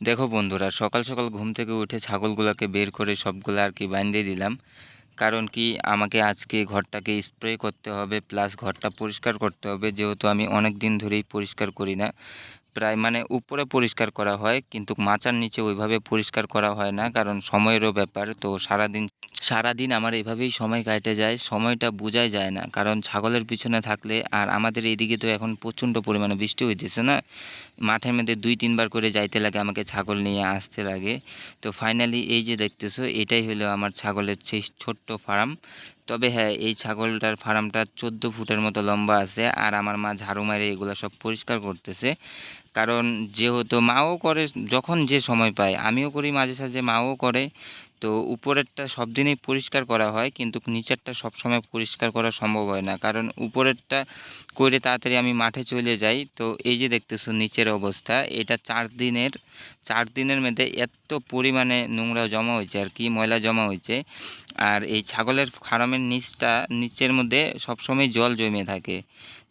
দেখো বন্ধুরা, সকাল সকাল ঘুম থেকে উঠে ছাগলগুলোকে বের করে সবগুলো আর কি বাঁধে দিলাম। কারণ কি, আমাকে আজকে ঘরটাকে স্প্রে করতে হবে প্লাস ঘরটা পরিষ্কার করতে হবে, যেহেতু আমি অনেক দিন ধরেই পরিষ্কার করি না। প্রায় মানে উপরে পরিষ্কার করা হয়, কিন্তু মাচার নিচে ওইভাবে পরিষ্কার করা হয় না, কারণ সময়েরও ব্যাপার। তো সারাদিন সারাদিন আমার এভাবেই সময় কাটে যায়, সময়টা বোঝাই যায় না। কারণ ছাগলের পিছনে থাকলে আর আমাদের এইদিকে তো এখন প্রচণ্ড পরিমাণে বৃষ্টি হইতেছে না। মাঠের মধ্যে দুই, তিনবার করে যাইতে লাগে আমাকে ছাগল নিয়ে আসতে লাগে। তো ফাইনালি এই যে দেখতেছো, এটাই হলো আমার ছাগলের সেই ছোট্ট ফার্ম। তবে হ্যাঁ এই ছাগলটার ফার্মটা চোদ্দ ফুটের মতো লম্বা আছে, আর আমার মা ঝাড়ু মারে এগুলো সব পরিষ্কার করতেছে। কারণ যেহেতু মাও করে যখন যে সময় পায়, আমিও করি মাঝে সাঝে মাও করে। তো উপরেরটা সব দিনেই পরিষ্কার করা হয়, কিন্তু নিচেরটা সবসময় পরিষ্কার করা সম্ভব হয় না। কারণ উপরেরটা করে তাড়াতাড়ি আমি মাঠে চলে যাই। তো এই যে দেখতেছো নিচের অবস্থা, এটা চার দিনের চার দিনের মধ্যে এত পরিমাণে নোংরা জমা হয়েছে আর কি, ময়লা জমা হয়েছে। আর এই ছাগলের ফার্মের নিচটা, নিচের মধ্যে সবসময় জল জমে থাকে।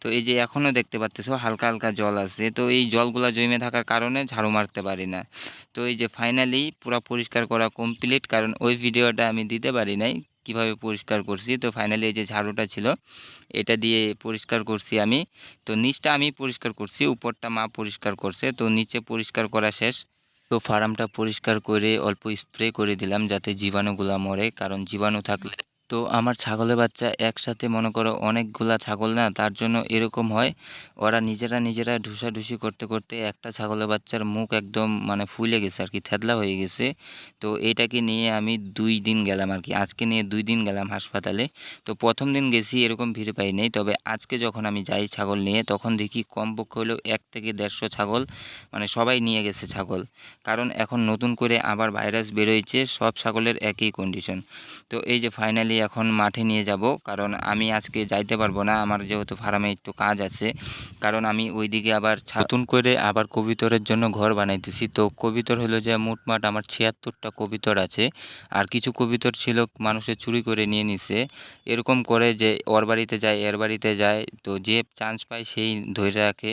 তো এই যে এখনও দেখতে পাচ্তেছো হালকা হালকা জল আছে। তো এই জলগুলো জমে থাকার কারণে ঝাড়ু মারতে পারি না। তো এই যে ফাইনালি পুরো পরিষ্কার করা কমপ্লিট কারণ ওই ভিডিওটা আমি দিতে পারি নাই কীভাবে পরিষ্কার করছি। তো ফাইনালি এই যে ঝাড়ুটা ছিল, এটা দিয়ে পরিষ্কার করছি আমি। তো নিচটা আমি পরিষ্কার করছি, উপরটা মা পরিষ্কার করছে। তো নিচে পরিষ্কার করা শেষ। তো ফার্মটা পরিষ্কার করে অল্প স্প্রে করে দিলাম যাতে জীবাণুগুলা মরে, কারণ জীবাণু থাকলে তো আমার ছাগলের বাচ্চা একসাথে মনে করো অনেকগুলা ছাগল না, তার জন্য এরকম হয়, ওরা নিজেরা নিজেরা ঢুসাঢুসি করতে করতে একটা ছাগলের বাচ্চার মুখ একদম মানে ফুলে গেছে আর কি, থেতলা হয়ে গেছে। তো এটাকে নিয়ে আমি দুই দিন গেলাম আর কি, আজকে নিয়ে দুই দিন গেলাম হাসপাতালে। তো প্রথম দিন গেছি এরকম ভিড় পাই নাই, তবে আজকে যখন আমি যাই ছাগল নিয়ে, তখন দেখি কমপক্ষে হলেও এক থেকে দেড়শো ছাগল মানে সবাই নিয়ে গেছে ছাগল। কারণ এখন নতুন করে আবার ভাইরাস বেরোয়েছে সব ছাগলের একই কন্ডিশন তো এই যে ফাইনালি এখন মাঠে নিয়ে যাব। কারণ আমি আজকে যাইতে পারব না। আমার যেহেতু ফার্মে একটু কাজ আছে। কারণ আমি ওইদিকে আবার নতুন করে আবার কবিতরের জন্য ঘর বানাইতেছি। তো কবিতর হলো যে মোটমাট আমার ছিয়াত্তরটা কবিতর আছে। আর কিছু কবিতর ছিল মানুষের চুরি করে নিয়ে নিছে। এরকম করে যে ওর বাড়িতে যায়, এর বাড়িতে যায়। তো যে চান্স পায় সেই ধরে রাখে।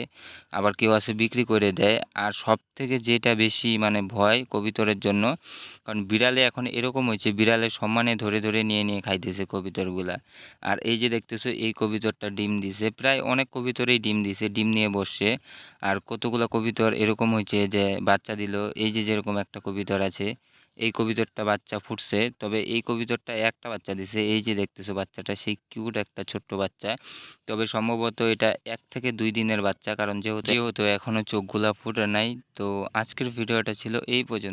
আবার কেউ আছে বিক্রি করে দেয়। আর সব থেকে যেটা বেশি মানে ভয় কবিতরের জন্য, কারণ বিড়ালে এখন এরকম হয়েছে, বিড়ালের সম্মানে ধরে ধরে নিয়ে নিয়ে খাইতেছে কবিতরগুলা। আর এই যে দেখতেছো, এই কবিতরটা ডিম দিছে। প্রায় অনেক কবিতরেই ডিম দিছে, ডিম নিয়ে বসছে। আর কতগুলো কবিতর এরকম হয়েছে যে বাচ্চা দিল, এই যে যেরকম একটা কবিতর আছে, এই কবিতরটা বাচ্চা ফুটছে। তবে এই কবিতরটা একটা বাচ্চা দিছে, এই যে দেখতেছো বাচ্চাটা, সেই কিউট একটা ছোট্ট বাচ্চা। তবে সম্ভবত এটা এক থেকে দুই দিনের বাচ্চা, কারণ যেহেতু যেহেতু এখনও চোখগুলা ফুটে নাই, তো আজকের ভিডিওটা ছিল এই পর্যন্ত।